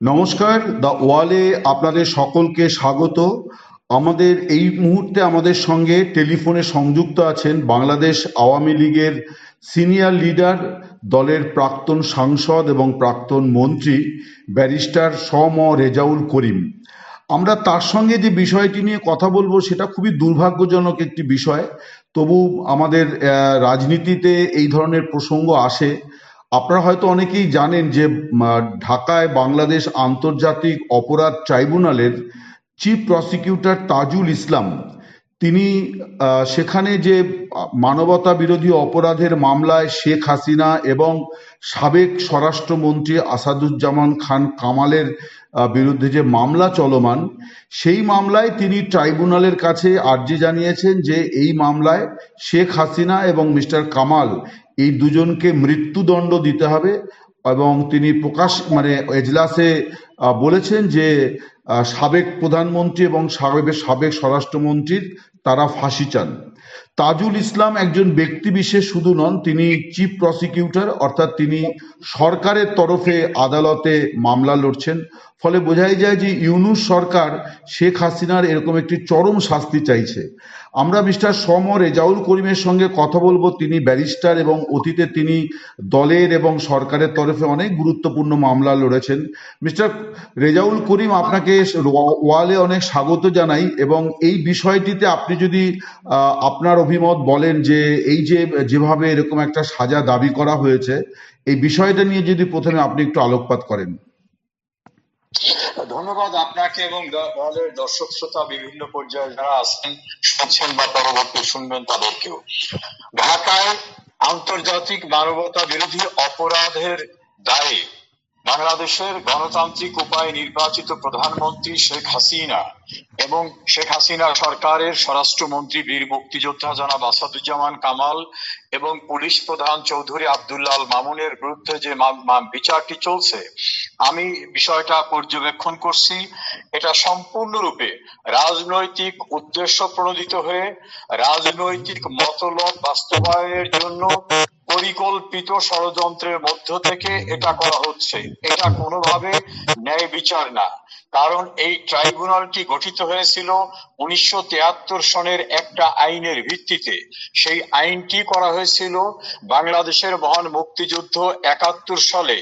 নমস্কার দ্য ওয়ালে আপনাদের সকলকে স্বাগত। আমাদের এই মুহূর্তে আমাদের সঙ্গে টেলিফোনে সংযুক্ত আছেন বাংলাদেশ আওয়ামী লীগের সিনিয়র লিডার, দলের প্রাক্তন সাংসদ এবং প্রাক্তন মন্ত্রী, ব্যারিস্টার সম রেজাউল করিম। আমরা তার সঙ্গে যে বিষয়টি নিয়ে কথা বলব সেটা খুবই দুর্ভাগ্যজনক একটি বিষয়। তবু আমাদের রাজনীতিতে এই ধরনের প্রসঙ্গ আসে। আপনারা হয়তো অনেকেই জানেন যে ঢাকায় বাংলাদেশ আন্তর্জাতিক অপরাধ ট্রাইব্যুনালের চিফ প্রসিকিউটর তাজুল ইসলাম, তিনি সেখানে যে মানবতা বিরোধী অপরাধের মামলায় শেখ হাসিনা এবং সাবেক স্বরাষ্ট্রমন্ত্রী আসাদুজ্জামান খান কামালের বিরুদ্ধে যে মামলা চলমান, সেই মামলায় তিনি ট্রাইব্যুনালের কাছে আর্জি জানিয়েছেন যে, এই মামলায় শেখ হাসিনা এবং মিস্টার কামাল এই দুজনকে মৃত্যুদণ্ড দিতে হবে এবং তিনি প্রকাশ মানে এজলাসে বলেছেন যে সাবেক প্রধানমন্ত্রী এবং সাবেক সাবেক স্বরাষ্ট্রমন্ত্রীর তারা ফাঁসি চান। তাজুল ইসলাম একজন ব্যক্তি বিশেষ শুধু নন, তিনি চিফ প্রসিকিউটর, অর্থাৎ তিনি সরকারের তরফে আদালতে মামলা লড়ছেন। ফলে বোঝাই যায় যে ইউনুস সরকার শেখ হাসিনার এরকম একটি চরম শাস্তি চাইছে। আমরা মিস্টার সম রেজাউল করিমের সঙ্গে কথা বলব। তিনি ব্যারিস্টার এবং অতীতে তিনি দলের এবং সরকারের তরফে অনেক গুরুত্বপূর্ণ মামলা লড়েছেন। মিস্টার রেজাউল করিম, আপনাকে ওয়ালে অনেক স্বাগত জানাই এবং এই বিষয়টিতে আপনি যদি আপনার অভিমত বলেন যে এই যে যেভাবে এরকম একটা সাজা দাবি করা হয়েছে, এই বিষয়টা নিয়ে যদি প্রথমে আপনি একটু আলোকপাত করেন। ধন্যবাদ আপনাকে এবং দ- আমাদের দর্শক শ্রোতা বিভিন্ন পর্যায়ে যারা আছেন, শুনছেন বা পরবর্তী শুনবেন তাদেরকেও। ঢাকায় আন্তর্জাতিক মানবতা বিরোধী অপরাধের দায়ে বাংলাদেশের গণতান্ত্রিক উপায়ে নির্বাচিত প্রধানমন্ত্রী শেখ হাসিনা এবং শেখ হাসিনা সরকারের স্বরাষ্ট্রমন্ত্রী বীর মুক্তিযোদ্ধা জনাব আসাদুজ্জামান কামাল এবং পুলিশ প্রধান চৌধুরী আব্দুল্লাহ আল মামুনের বিরুদ্ধে যে বিচারটি চলছে, আমি বিষয়টা পর্যবেক্ষণ করছি। এটা সম্পূর্ণরূপে রাজনৈতিক উদ্দেশ্য প্রণোদিত হয়ে রাজনৈতিক মতলব বাস্তবায়নের জন্য পরিকল্পিত ষড়যন্ত্রের মধ্য থেকে এটা করা হচ্ছে। এটা কোনোভাবে ন্যায় বিচার না। কারণ এই ট্রাইব্যুনালটি গঠিত হয়েছিল উনিশশো তিয়াত্তর সনের একটা আইনের ভিত্তিতে। সেই আইনটি করা হয়েছিল বাংলাদেশের মহান মুক্তিযুদ্ধ একাত্তর সালে।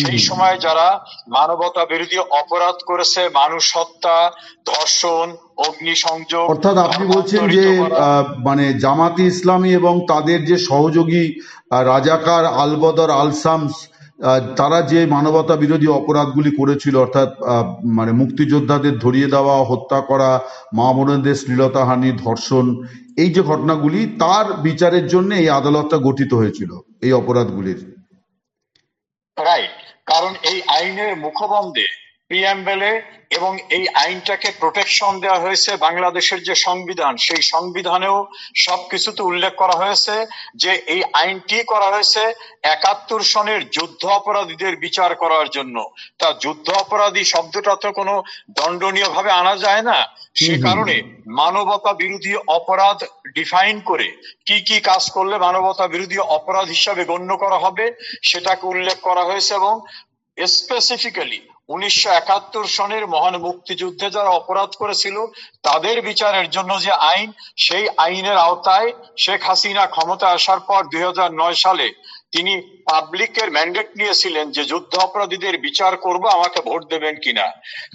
সেই সময় যারা মানবতা বিরোধী অপরাধ করেছে মানুষ হত্যা ধর্ষণ অগ্নিসংযোগ অর্থাৎ আপনি বলছেন যে মানে জামাতি ইসলামী এবং তাদের যে সহযোগী রাজাকার আলবদর আলসামস তারা যে মানবতা বিরোধী অপরাধগুলি করেছিল, অর্থাৎ মানে মুক্তিযোদ্ধাদের ধরিয়ে দেওয়া, হত্যা করা, মা বোনদের শ্লীলতাহানি, ধর্ষণ, এই যে ঘটনাগুলি, তার বিচারের জন্য এই আদালতটা গঠিত হয়েছিল, এই অপরাধগুলির। রাইট কারণ এই আইনের মুখবন্ধে প্রিয়াম্বেলে এবং এই আইনটাকে প্রোটেকশন দেওয়া হয়েছে বাংলাদেশের যে সংবিধান সেই সংবিধানেও সবকিছুতে উল্লেখ করা হয়েছে যে এই আইনটি করা হয়েছে একাত্তর সনের যুদ্ধ অপরাধীদের বিচার করার জন্য তা যুদ্ধ অপরাধী শব্দটা তো কোনো দণ্ডনীয় ভাবে আনা যায় না সে। কারণে মানবতা বিরোধী অপরাধ ডিফাইন করে কি কি কাজ করলে মানবতা বিরোধী অপরাধ হিসাবে গণ্য করা হবে সেটাকে উল্লেখ করা হয়েছে এবং স্পেসিফিক্যালি উনিশশো একাত্তর সনের মহান মুক্তিযুদ্ধে যারা অপরাধ করেছিল, তাদের বিচারের জন্য যে আইন, সেই আইনের আওতায় শেখ হাসিনা ক্ষমতা আসার পর দুই হাজার নয় সালে তিনি পাবলিকের ম্যান্ডেট নিয়েছিলেন যে যুদ্ধ অপরাধীদের বিচার করব, আমাকে ভোট দেবেন কিনা।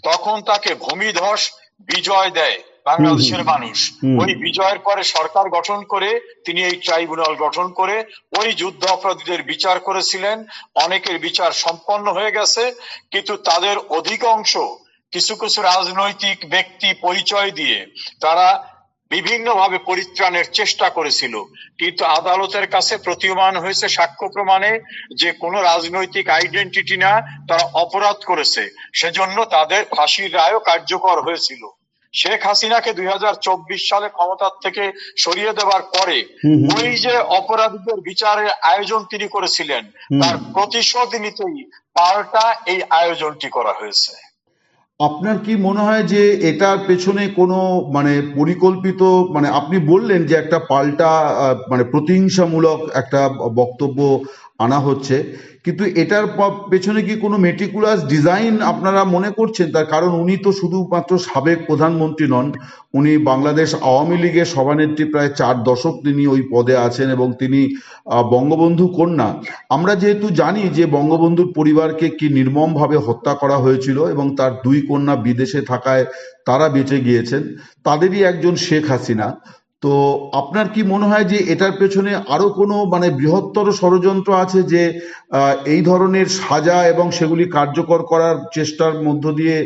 তখন তাকে ভূমিধস বিজয় দেয়। বাংলাদেশের মানুষ। ওই বিজয়ের পরে সরকার গঠন করে তিনি এই ট্রাইব্যুনাল গঠন করে ওই যুদ্ধ অপরাধীদের বিচার করেছিলেন। অনেকের বিচার সম্পন্ন হয়ে গেছে কিন্তু তাদের অধিকাংশ কিছু কিছু রাজনৈতিক ব্যক্তি পরিচয় দিয়ে তারা বিভিন্নভাবে পরিত্রাণের চেষ্টা করেছিল। কিন্তু আদালতের কাছে প্রতীয়মান হয়েছে সাক্ষ্য প্রমাণে যে কোনো রাজনৈতিক আইডেন্টিটি না তারা অপরাধ করেছে। সেজন্য তাদের ফাঁসির রায়ও কার্যকর হয়েছিল। শেখ হাসিনাকে দুই সালে ক্ষমতার থেকে সরিয়ে দেওয়ার পরে। ওই যে অপরাধীদের বিচারের আয়োজন তিনি করেছিলেন তার প্রতিশোধ নিতেই পাল্টা এই আয়োজনটি করা হয়েছে আপনার কি মনে হয় যে এটার পেছনে কোনো মানে পরিকল্পিত মানে আপনি বললেন যে একটা পাল্টা মানে প্রতিহিংসামূলক একটা বক্তব্য আনা হচ্ছে। কিন্তু এটার পেছনে কি কোনো মেটিকুলাস ডিজাইন আপনারা মনে করছেন? তার কারণ উনি তো শুধুমাত্র সাবেক প্রধানমন্ত্রী নন, উনি বাংলাদেশ আওয়ামী লীগের সভানেত্রী প্রায় চার দশক তিনি ওই পদে আছেন এবং তিনি বঙ্গবন্ধু কন্যা। আমরা যেহেতু জানি যে বঙ্গবন্ধুর পরিবারকে কি নির্মমভাবে হত্যা করা হয়েছিল এবং তার দুই কন্যা বিদেশে থাকায় তারা বেঁচে গিয়েছেন, তাদেরই একজন শেখ হাসিনা। তো আপনার কি মনে হয় যে এটার পেছনে আরও কোনো মানে বৃহত্তর ষড়যন্ত্র আছে যে এই ধরনের সাজা এবং সেগুলি কার্যকর করার চেষ্টার মধ্য দিয়ে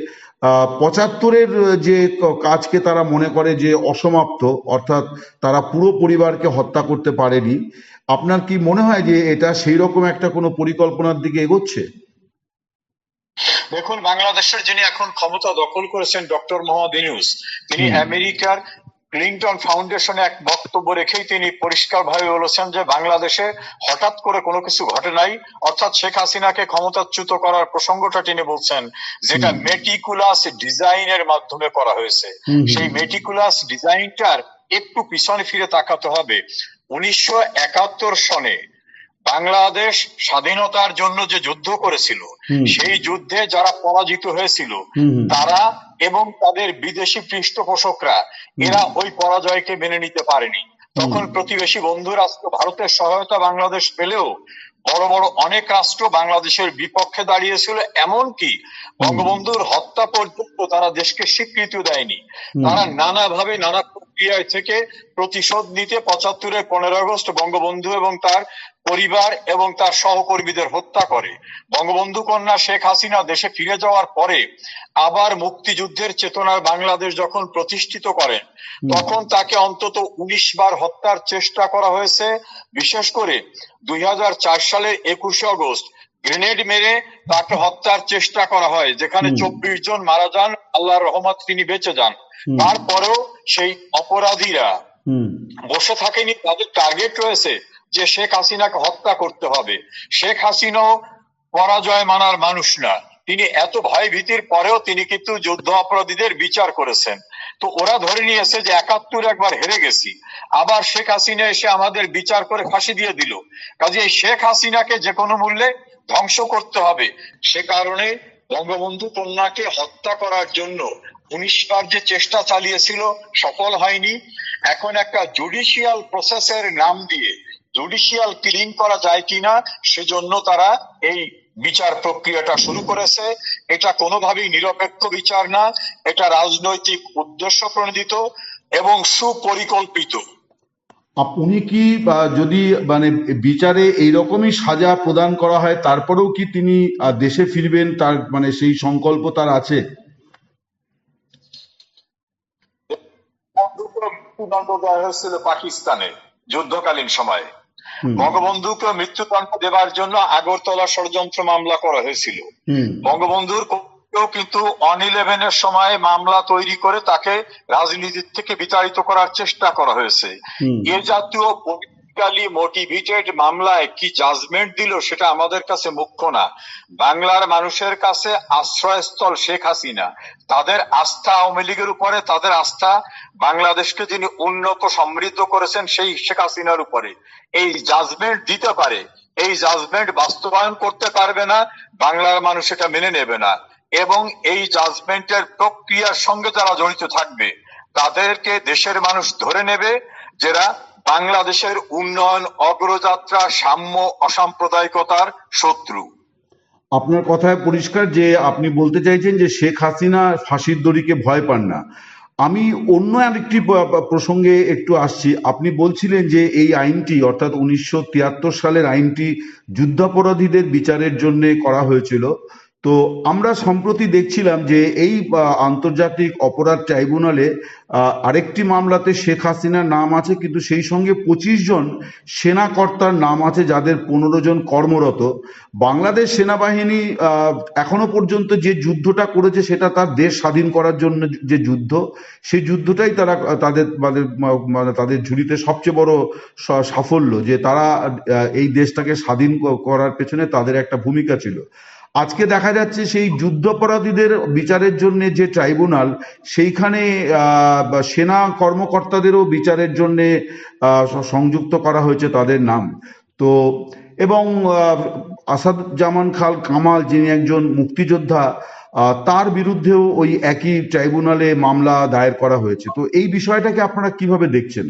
আহ, পঁচাত্তরের যে কাজকে তারা মনে করে যে অসমাপ্ত অর্থাৎ তারা পুরো পরিবারকে হত্যা করতে পারেনি আপনার কি মনে হয় যে এটা সেই রকম একটা কোনো পরিকল্পনার দিকে এগোচ্ছে দেখুন বাংলাদেশের যিনি এখন ক্ষমতা দখল করেছেন ডক্টর মোহাম্মদ ইউনুস তিনি। আমেরিকার ক্লিংটন ফাউন্ডেশনে এক বক্তব্য রেখেই তিনি পরিষ্কারভাবে বলেছেন যে বাংলাদেশে হঠাৎ করে কোনো কিছু ঘটে নাই অর্থাৎ শেখ হাসিনাকে ক্ষমতাচ্যুত করার প্রসঙ্গটা তিনি বলছেন যেটা মেটিকুলাস ডিজাইনের মাধ্যমে করা হয়েছে। সেই মেটিকুলাস ডিজাইনটার একটু পিছনে ফিরে তাকাতে হবে। উনিশশো একাত্তর সনে বাংলাদেশ স্বাধীনতার জন্য যে যুদ্ধ করেছিল সেই যুদ্ধে যারা পরাজিত হয়েছিল। তারা এবং তাদের বিদেশি পৃষ্ঠপোষকরা এরা ওই পরাজয়কে মেনে নিতে পারেনি। তখন প্রতিবেশী বন্ধু রাষ্ট্র ভারতের সহায়তা বাংলাদেশ পেলেও বড় বড় অনেক রাষ্ট্র বাংলাদেশের বিপক্ষে দাঁড়িয়েছিল এমনকি বঙ্গবন্ধুর হত্যা পর্যন্ত তারা দেশকে স্বীকৃতি দেয়নি। তারা নানাভাবে নানা প্রক্রিয়ায় থেকে প্রতিশোধ নিতে পঁচাত্তরের পনেরো আগস্ট বঙ্গবন্ধু এবং তার পরিবার এবং তার সহকর্মীদের হত্যা করে। বঙ্গবন্ধু কন্যা শেখ হাসিনা দেশে ফিরে যাওয়ার পরে আবার মুক্তিযুদ্ধের চেতনার বাংলাদেশ যখন প্রতিষ্ঠিত করেন তখন তাকে অন্তত উনিশ বার হত্যার চেষ্টা করা হয়েছে। বিশেষ করে দুই সালের একুশে আগস্ট গ্রেনেড মেরে তাকে হত্যার চেষ্টা করা হয় যেখানে চব্বিশ জন মারা যান আল্লাহর রহমত তিনি বেঁচে যান। তারপরেও সেই অপরাধীরা বসে থাকেনি তাদের টার্গেট রয়েছে যে শেখ হাসিনাকে হত্যা করতে হবে। শেখ হাসিনাও পরাজয় মানার মানুষ না। তিনি এত ভয় ভীতির পরেও তিনি কিন্তু যুদ্ধ অপরাধীদের বিচার করেছেন। তো ওরা ধরে নিয়েছে যে একাত্তর একবার হেরে গেছি। আবার শেখ হাসিনা এসে আমাদের বিচার করে ফাঁসি দিয়ে দিল। কাজে শেখ হাসিনাকে যে কোনো মূল্যে ধ্বংস করতে হবে। সে কারণে বঙ্গবন্ধু কন্যাকে হত্যা করার জন্য উনিশ বার যে চেষ্টা চালিয়েছিল সফল হয়নি। এখন একটা জুডিশিয়াল প্রসেসের নাম দিয়ে জুডিশিয়াল কিলিং করা যায় কিনা সেজন্য তারা এই বিচার প্রক্রিয়াটা শুরু করেছে। এটা কোনোভাবেই নিরপেক্ষ বিচার না এটা রাজনৈতিক উদ্দেশ্য প্রণোদিত এবং সুপরিকল্পিত। উনি কি যদি মানে বিচারে এইরকমই সাজা প্রদান করা হয় তারপরেও কি তিনি দেশে ফিরবেন তার মানে সেই সংকল্প তার আছে? পাকিস্তানে যুদ্ধকালীন সময়ে। বঙ্গবন্ধুকে মৃত্যুদণ্ড দেবার জন্য আগরতলা ষড়যন্ত্র মামলা করা হয়েছিল। বঙ্গবন্ধুর কিন্তু অন ইলেভেনের সময় মামলা তৈরি করে তাকে রাজনীতির থেকে বিতাড়িত করার চেষ্টা করা হয়েছে। এ জাতীয় পলিটিক্যালি মোটিভেটেড মামলায় কি জাজমেন্ট দিল সেটা আমাদের কাছে মুখ্য না। বাংলার মানুষের কাছে আশ্রয়স্থল শেখ হাসিনা। তাদের আস্থা আওয়ামী লীগের উপরে, তাদের আস্থা বাংলাদেশকে যিনি উন্নত, সমৃদ্ধ করেছেন সেই শেখ হাসিনার উপরে। এই জাজমেন্ট দিতে পারে, এই জাজমেন্ট বাস্তবায়ন করতে পারবে না, বাংলার মানুষ এটা মেনে নেবে না। এবং এই জাজমেন্টের প্রক্রিয়ার সঙ্গে যারা জড়িত থাকবে, তাদেরকে দেশের মানুষ ধরে নেবে, যারা বাংলাদেশের উন্নয়ন, অগ্রযাত্রা, সাম্য, অসাম্প্রদায়িকতার শত্রু। আপনার কথায় পরিষ্কার যে আপনি বলতে চাইছেন যে শেখ হাসিনা ফাঁসির দড়িকে ভয় পান না। আমি অন্য আরেকটি প্রসঙ্গে একটু আসছি। আপনি বলছিলেন যে এই আইনটি, অর্থাৎ উনিশশো তিয়াত্তর সালের আইনটি যুদ্ধাপরাধীদের বিচারের জন্য করা হয়েছিল। তো আমরা সম্প্রতি দেখছিলাম যে এই আন্তর্জাতিক অপরাধ ট্রাইব্যুনালে আরেকটি মামলাতে শেখ হাসিনার নাম আছে, কিন্তু সেই সঙ্গে পঁচিশ জন সেনাকর্তার নাম আছে যাদের পনেরো জন কর্মরত। বাংলাদেশ সেনাবাহিনী এখনও পর্যন্ত যে যুদ্ধটা করেছে সেটা তার দেশ স্বাধীন করার জন্য যে যুদ্ধ, সেই যুদ্ধটাই তারা, তাদের মানে তাদের ঝুলিতে সবচেয়ে বড় সাফল্য যে তারা এই দেশটাকে স্বাধীন করার পেছনে তাদের একটা ভূমিকা ছিল। আজকে দেখা যাচ্ছে সেই যুদ্ধাপরাধীদের বিচারের জন্য যে ট্রাইব্যুনাল, সেইখানে সেনা কর্মকর্তাদেরও বিচারের জন্য সংযুক্ত করা হয়েছে তাদের নাম। তো, এবং আসাদুজ্জামান খাল কামাল যিনি একজন মুক্তিযোদ্ধা তার বিরুদ্ধেও ওই একই ট্রাইব্যুনালে মামলা দায়ের করা হয়েছে। তো এই বিষয়টাকে আপনারা কীভাবে দেখছেন?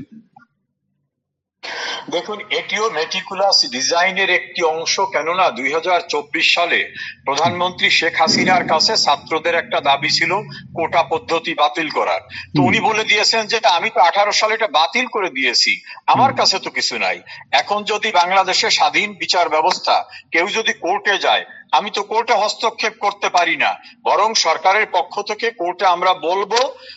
দেখুন এটিও মেটিকুলাস ডিজাইনের একটি অংশ কেননা দুই সালে প্রধানমন্ত্রী শেখ হাসিনার কাছে ছাত্রদের একটা দাবি ছিল কোটা পদ্ধতি বাতিল করার। তো উনি বলে দিয়েছেন যে আমি তো আঠারো সালে এটা বাতিল করে দিয়েছি। আমার কাছে তো কিছু নাই। এখন যদি বাংলাদেশে স্বাধীন বিচার ব্যবস্থা কেউ যদি কোর্টে যায় আমি তো কোর্টে হস্তক্ষেপ করতে পারি না। বরং সরকারের পক্ষ থেকে কোর্টে আমরা বলব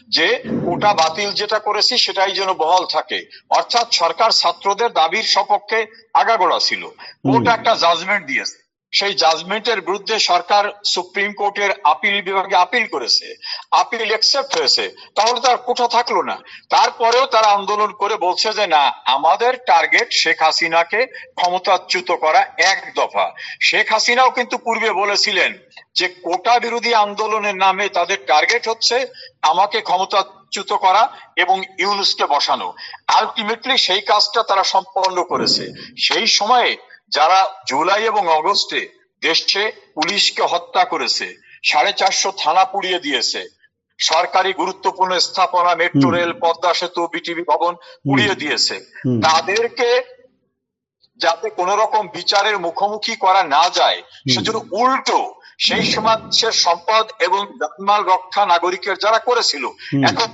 যে কোটা বাতিল যেটা করেছি সেটাই যেন বহাল থাকে। অর্থাৎ সরকার ছাত্রদের দাবির সপক্ষে আগাগোড়া ছিল। কোর্ট একটা জাজমেন্ট দিয়েছে। সেই জাজমেন্টের বিরুদ্ধে সরকার সুপ্রিম কোর্টের আপিল বিভাগে আপিল করেছে আপিল একসেপ্ট হয়েছে, তাহলে তার কোঠা থাকল না। তারপরেও তারা আন্দোলন করে বলছে যে, না, আমাদের টার্গেট শেখ হাসিনাকে ক্ষমতাচ্যুত করা এক দফা। শেখ হাসিনাও কিন্তু পূর্বে বলেছিলেন যে, কোটা বিরোধী আন্দোলনের নামে তাদের টার্গেট হচ্ছে আমাকে ক্ষমতাচ্যুত করা এবং ইউনুসকে বসানো। আলটিমেটলি সেই কাজটা তারা সম্পন্ন করেছে। সেই সময়ে যারা জুলাই এবং অগস্টে দেশে পুলিশকে হত্যা করেছে সাড়ে চারশো থানা পুড়িয়ে দিয়েছে সরকারি গুরুত্বপূর্ণ স্থাপনা মেট্রো রেল পদ্মা সেতু বিটিভি ভবন পুড়িয়ে দিয়েছে। তাদেরকে যাতে কোন রকম বিচারের মুখোমুখি করা না যায় সেজন্য উল্টো সেই সমাজের সম্পদ এবং জানমাল রক্ষা নাগরিকের যারা করেছিল এখন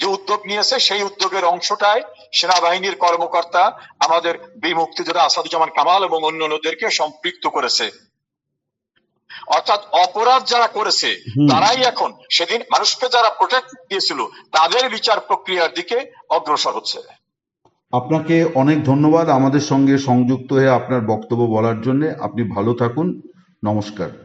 যে উদ্যোগ নিয়েছে সেই উদ্যোগের অংশটায় সেনাবাহিনীর কর্মকর্তা আমাদের বীর মুক্তিযোদ্ধা আসাদুজ্জামান কামাল এবং অন্যান্যদেরকে সম্পৃক্ত করেছে। অর্থাৎ অপরাধ যারা করেছে তারাই এখন সেদিন মানুষকে যারা প্রোটেক্ট দিয়েছিল তাদের বিচার প্রক্রিয়ার দিকে অগ্রসর হচ্ছে। আপনাকে অনেক ধন্যবাদ আমাদের সঙ্গে সংযুক্ত হয়ে আপনার বক্তব্য বলার জন্য। আপনি ভালো থাকুন। নমস্কার।